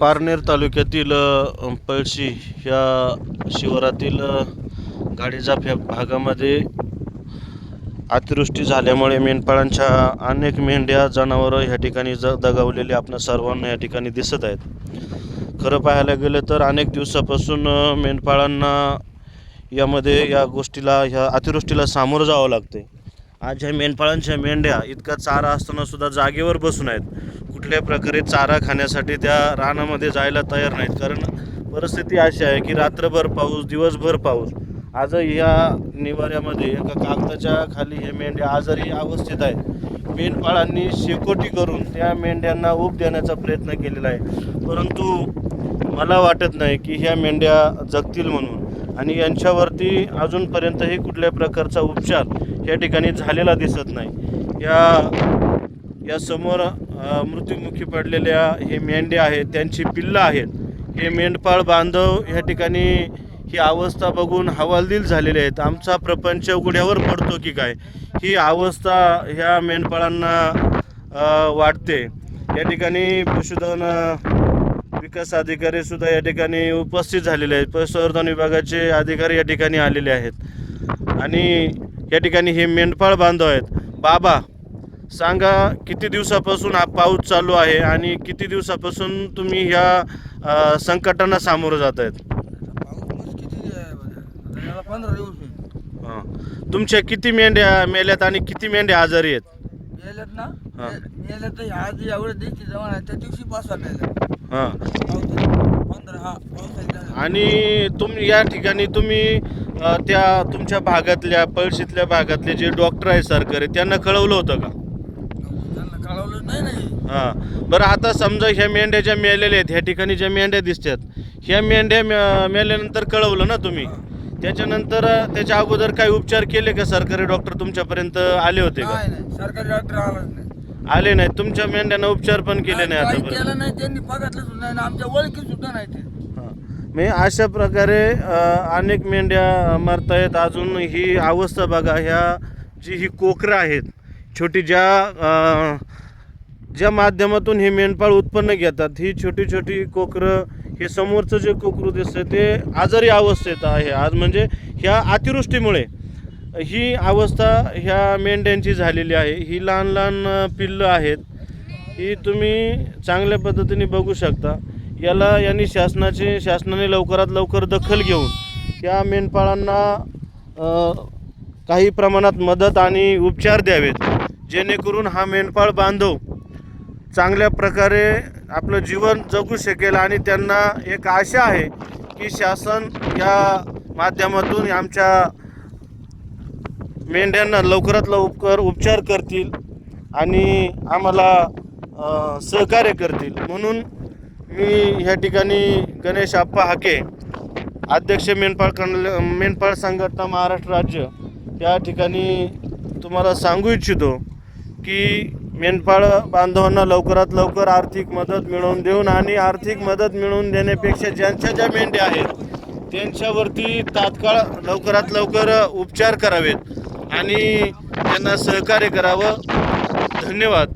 पारनेर तालुक्यातील पळशी ह्या शिवारातील गाडीजाप या भागामध्ये अतिवृष्टी झाल्यामुळे मेंढपाळांच्या अनेक मेंढ्या जनावरं ह्या ठिकाणी ज दगावलेली आपल्या सर्वांना या ठिकाणी दिसत आहेत. खरं पाहायला गेलं तर अनेक दिवसापासून मेंढपाळांना यामध्ये या गोष्टीला ह्या अतिवृष्टीला सामोरं जावं लागते आज ह्या मेंढपाळांच्या मेंढ्या इतका चारा असताना सुद्धा जागेवर बसून आहेत. कुठल्याही प्रकारे चारा खाण्यासाठी त्या रानामध्ये जायला तयार नाहीत. कारण परिस्थिती अशी आहे की रात्रभर पाऊस दिवसभर पाऊस. आजही या निवाऱ्यामध्ये एका कागदाच्या खाली हे मेंढ्या आजारी अवस्थेत आहेत. मेंढपाळांनी शेकोटी करून त्या मेंढ्यांना ऊब देण्याचा प्रयत्न केलेला आहे. परंतु मला वाटत नाही की ह्या मेंढ्या जगतील म्हणून. आणि यांच्यावरती अजूनपर्यंतही कुठल्या प्रकारचा उपचार या ठिकाणी झालेला दिसत नाही. या या समोर मृत्युमुखी पडलेल्या हे मेंढ्या आहेत त्यांची पिल्लं आहेत. हे मेंढपाळ बांधव ह्या ठिकाणी ही अवस्था बघून हवालदिल झालेले आहेत. आमचा प्रपंच उघड्यावर पडतो की काय? ही अवस्था ह्या मेंढपाळांना वाटते. या ठिकाणी पशुधन विकास अधिकारी सुद्धा या ठिकाणी उपस्थित झालेले आहेत. पशुसंवर्धन विभागाचे अधिकारी या ठिकाणी आलेले आहेत. आणि या ठिकाणी हे मेंढपाळ बांधव आहेत. बाबा सांगा किती दिवसापासून हा पाऊस चालू आहे आणि किती दिवसापासून तुम्ही ह्या संकटांना सामोरं जात आहेत हं. तुमच्या किती मेंढ्या मेल्यात आणि किती मेंढ्या आजारी आहेत? मेल्यात ना? हा. तर आज एवढ्या दिवशी त्या दिवशी हां. पंधरा हा आणि तुम्ही या ठिकाणी तुम्ही अ, त्या तुमच्या भागातल्या पळशीतल्या भागातले जे डॉक्टर आहे सरकारी त्यांना कळवलं होतं का त्यांना कळवलं नाही नाही हां. बरं आता समजा ह्या मेंढ्या ज्या मेलेल्या आहेत ह्या ठिकाणी ज्या मेंढ्या दिसतात ह्या मेंढ्या मे- मेल्यानंतर कळवलं ना तुम्ही? त्याच्यानंतर अ, त्याच्या अगोदर काही उपचार केले का सरकारी डॉक्टर तुमच्यापर्यंत आले होते का? नाही नाही. सरकारी डॉक्टर आलाच नाही. आले नाही तुमच्या मेंढ्यांना उपचार पण केले नाही काही आतापर्यंत. केलं नाही त्यांनी बघितलं सुद्धा नाही आमच्या ओळखी सुद्धा नाही ते. हां. म्हणजे अशा प्रकारे अ, अनेक मेंढ्या मरतायत अजून ही अवस्था बघा ह्या जी ही कोकरं आहेत छोटी ज्या अ, ज्या माध्यमातून हे मेंढपाळ उत्पन्न घेतात ही छोटी छोटी कोकरं हे समोरचं जे कोकरू दिसतं ते आजारी अवस्थेत आहे. आज म्हणजे ह्या अतिवृष्टीमुळे ही अवस्था ह्या मेंढ्यांची झालेली आहे. ही लहान लहान पिल्लं आहेत. ही तुम्ही चांगल्या पद्धतीने बघू शकता. याला यांनी शासनाचे शासनाने लवकरात लवकर दखल घेऊन या मेंढपाळांना काही प्रमाणात मदत आणि उपचार द्यावेत. जेणेकरून हा मेंढपाळ बांधव चांगल्या प्रकारे आपलं जीवन जगू शकेल आणि त्यांना एक आशा आहे की शासन या माध्यमातून आमच्या मेंढ्यांना लवकरात लवकर उपचार करतील आणि आम्हाला सहकार्य करतील. म्हणून मी ह्या ठिकाणी गणेश आप्पा हाके अध्यक्ष मेंढपाळ कण मेंढपाळ संघटना महाराष्ट्र राज्य या ठिकाणी तुम्हाला सांगू इच्छितो की मेंढपाळ बांधवांना लवकरात लवकर आर्थिक मदत मिळवून देऊन आणि आर्थिक मदत मिळवून देण्यापेक्षा ज्यांच्या ज्या मेंढ्या आहेत त्यांच्यावरती तात्काळ लवकरात लवकर उपचार करावेत. आणि त्यांना सहकार्य करावं. धन्यवाद.